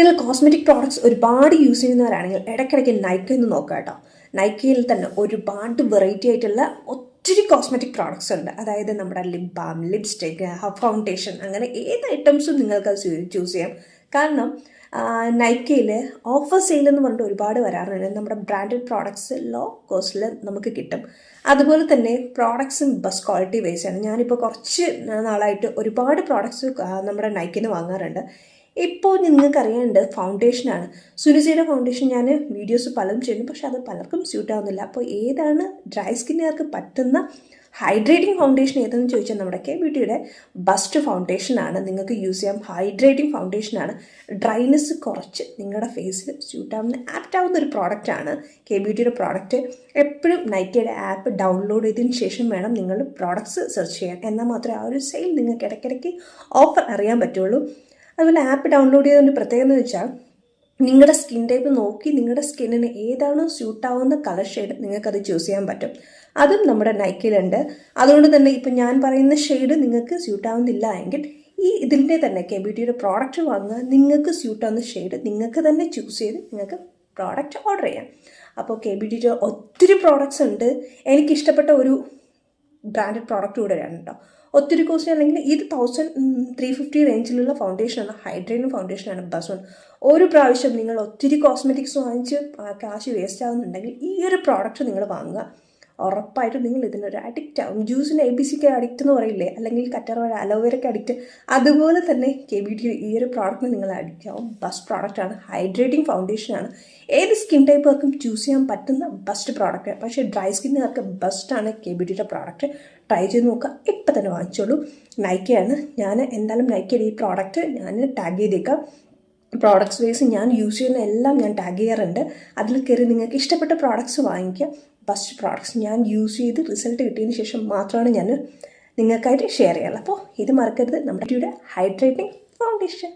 നിങ്ങൾ cosmetic products ഒരുപാട് use ചെയ്യുന്നവരാണെങ്കിൽ ഇടയ്ക്കിടയ്ക്ക് നൈക്ക എന്ന് നോക്കുക കേട്ടോ. നൈക്കയിൽ തന്നെ ഒരുപാട് വെറൈറ്റി ആയിട്ടുള്ള ഒത്തിരി കോസ്മെറ്റിക് പ്രോഡക്ട്സ് ഉണ്ട്. അതായത് നമ്മുടെ ലിപ് ബാം ലിപ്സ്റ്റിക് ഫൗണ്ടേഷൻ അങ്ങനെ ഏത് ഐറ്റംസും നിങ്ങൾക്ക് ചൂസ് ചെയ്യാം. കാരണം നൈക്കയിൽ ഓഫർ സെയിൽ എന്ന് പറഞ്ഞിട്ട് ഒരുപാട് വരാറുണ്ട്. നമ്മുടെ ബ്രാൻഡഡ് പ്രോഡക്ട്സ് ലോ കോസ്റ്റിൽ നമുക്ക് കിട്ടും. അതുപോലെ തന്നെ പ്രോഡക്ട്സും ബസ് ക്വാളിറ്റി ബേസ് ആണ്. ഞാനിപ്പോൾ കുറച്ച് നാളായിട്ട് ഒരുപാട് പ്രോഡക്ട്സ് നമ്മുടെ നൈക്കിൽ നിന്ന് വാങ്ങാറുണ്ട്. ഇപ്പോൾ നിങ്ങൾക്ക് അറിയാനുണ്ട് ഫൗണ്ടേഷനാണ് സുനിസയുടെ ഫൗണ്ടേഷൻ ഞാൻ വീഡിയോസ് പലതും ചെയ്യുന്നു. പക്ഷെ അത് പലർക്കും സ്യൂട്ട് ആവുന്നില്ല. അപ്പോൾ ഏതാണ് ഡ്രൈ സ്കിന്നുകാർക്ക് പറ്റുന്ന ഹൈഡ്രേറ്റിംഗ് ഫൗണ്ടേഷൻ ഏതെന്ന് ചോദിച്ചാൽ നമ്മുടെ കെ ബ്യൂട്ടിയുടെ ബസ്റ്റ് ഫൗണ്ടേഷനാണ് നിങ്ങൾക്ക് യൂസ് ചെയ്യാം. ഹൈഡ്രേറ്റിംഗ് ഫൗണ്ടേഷനാണ് ഡ്രൈനെസ് കുറച്ച് നിങ്ങളുടെ ഫേസിൽ സ്യൂട്ട് ആവുന്ന ഒരു പ്രോഡക്റ്റാണ് കെ ബ്യൂട്ടിയുടെ പ്രോഡക്റ്റ് എപ്പോഴും നൈക്കയുടെ ആപ്പ് ഡൗൺലോഡ് ചെയ്തതിന് ശേഷം വേണം നിങ്ങൾ പ്രോഡക്ട്സ് സെർച്ച് ചെയ്യാൻ. എന്നാൽ മാത്രമേ ആ ഒരു സെയിൽ നിങ്ങൾക്ക് ഇടയ്ക്കിടയ്ക്ക് ഓഫർ അറിയാൻ പറ്റുള്ളൂ. അതുപോലെ ആപ്പ് ഡൗൺലോഡ് ചെയ്തതിന്റെ പ്രത്യേകത എന്ന് വെച്ചാൽ നിങ്ങളുടെ സ്കിൻ ടൈപ്പ് നോക്കി നിങ്ങളുടെ സ്കിന്നിന് ഏതാണോ സ്യൂട്ടാവുന്ന കളർ ഷെയ്ഡ് നിങ്ങൾക്കത് ചൂസ് ചെയ്യാൻ പറ്റും. അതും നമ്മുടെ നൈക്കിലുണ്ട് അതുകൊണ്ട് തന്നെ ഇപ്പം ഞാൻ പറയുന്ന ഷെയ്ഡ് നിങ്ങൾക്ക് സ്യൂട്ടാവുന്നില്ല എങ്കിൽ ഈ ഇതിന്റെ തന്നെ കെ ബ്യൂട്ടിയുടെ പ്രോഡക്റ്റ് വാങ്ങുക. നിങ്ങൾക്ക് സ്യൂട്ട് ആവുന്ന ഷെയ്ഡ് നിങ്ങൾക്ക് തന്നെ ചൂസ് ചെയ്ത് നിങ്ങൾക്ക് പ്രോഡക്റ്റ് ഓർഡർ ചെയ്യാം. അപ്പോൾ കെ ബ്യൂട്ടിയുടെ ഒത്തിരി പ്രോഡക്റ്റ്സ് ഉണ്ട്. എനിക്കിഷ്ടപ്പെട്ട ഒരു ബ്രാൻഡഡ് പ്രോഡക്റ്റ് കൂടെ വരാണ് കേട്ടോ ഒത്തിരി കോസ്റ്റ് അല്ലെങ്കിൽ ഇത് തൗസൻഡ് ത്രീ ഫിഫ്റ്റി റേഞ്ചിലുള്ള ഫൗണ്ടേഷനാണ് ഹൈഡ്രേറ്റിംഗ് ഫൗണ്ടേഷനാണ് ബസ് വൺ ഒരു പ്രാവശ്യം നിങ്ങൾ ഒത്തിരി കോസ്മെറ്റിക്സ് വാങ്ങിച്ച് കാശ് വേസ്റ്റ് ആവുന്നുണ്ടെങ്കിൽ ഈ ഒരു പ്രോഡക്റ്റ് നിങ്ങൾ വാങ്ങുക. ഉറപ്പായിട്ടും നിങ്ങൾ ഇതിനൊരു അഡിക്റ്റ് ആവും ജ്യൂസിന് എ ബി സിക്ക് അഡിക്റ്റ് എന്ന് പറയില്ലേ? അല്ലെങ്കിൽ കറ്ററവഴ അലോവേരയ്ക്ക് അഡിക്റ്റ് അതുപോലെ തന്നെ കെ ബി ടി ഈ ഒരു പ്രോഡക്റ്റിന് നിങ്ങൾ അഡിക്റ്റ് ആവും. ബെസ്റ്റ് പ്രോഡക്റ്റാണ് ഹൈഡ്രേറ്റിംഗ് ഫൗണ്ടേഷനാണ് ഏത് സ്കിൻ ടൈപ്പുകാർക്കും ചൂസ് ചെയ്യാൻ പറ്റുന്ന ബെസ്റ്റ് പ്രോഡക്റ്റ് പക്ഷേ ഡ്രൈ സ്കിന്നുകാർക്ക് ബെസ്റ്റാണ് കെ ബി ടിയുടെ പ്രോഡക്റ്റ് ട്രൈ ചെയ്ത് നോക്കുക. ഇപ്പം തന്നെ വാങ്ങിച്ചോളൂ. നൈക്കയാണ് ഞാൻ എന്തായാലും നൈക്കയുടെ ഈ പ്രോഡക്റ്റ് ഞാൻ ടാഗ് ചെയ്തേക്കാം. പ്രോഡക്ട്സ് വൈസ് ഞാൻ യൂസ് ചെയ്യുന്ന എല്ലാം ഞാൻ ടാഗ് ചെയ്യാറുണ്ട്. അതിൽ കയറി നിങ്ങൾക്ക് ഇഷ്ടപ്പെട്ട പ്രോഡക്ട്സ് വാങ്ങിക്കുക. ബെസ്റ്റ് പ്രോഡക്ട്സ് ഞാൻ യൂസ് ചെയ്ത് റിസൾട്ട് കിട്ടിയതിന് ശേഷം മാത്രമാണ് ഞാൻ നിങ്ങൾക്കായിട്ട് ഷെയർ ചെയ്യാറുള്ളത്. അപ്പോൾ ഇത് മറക്കരുത്. നമ്മുടെ ഹൈഡ്രേറ്റിംഗ് ഫൗണ്ടേഷൻ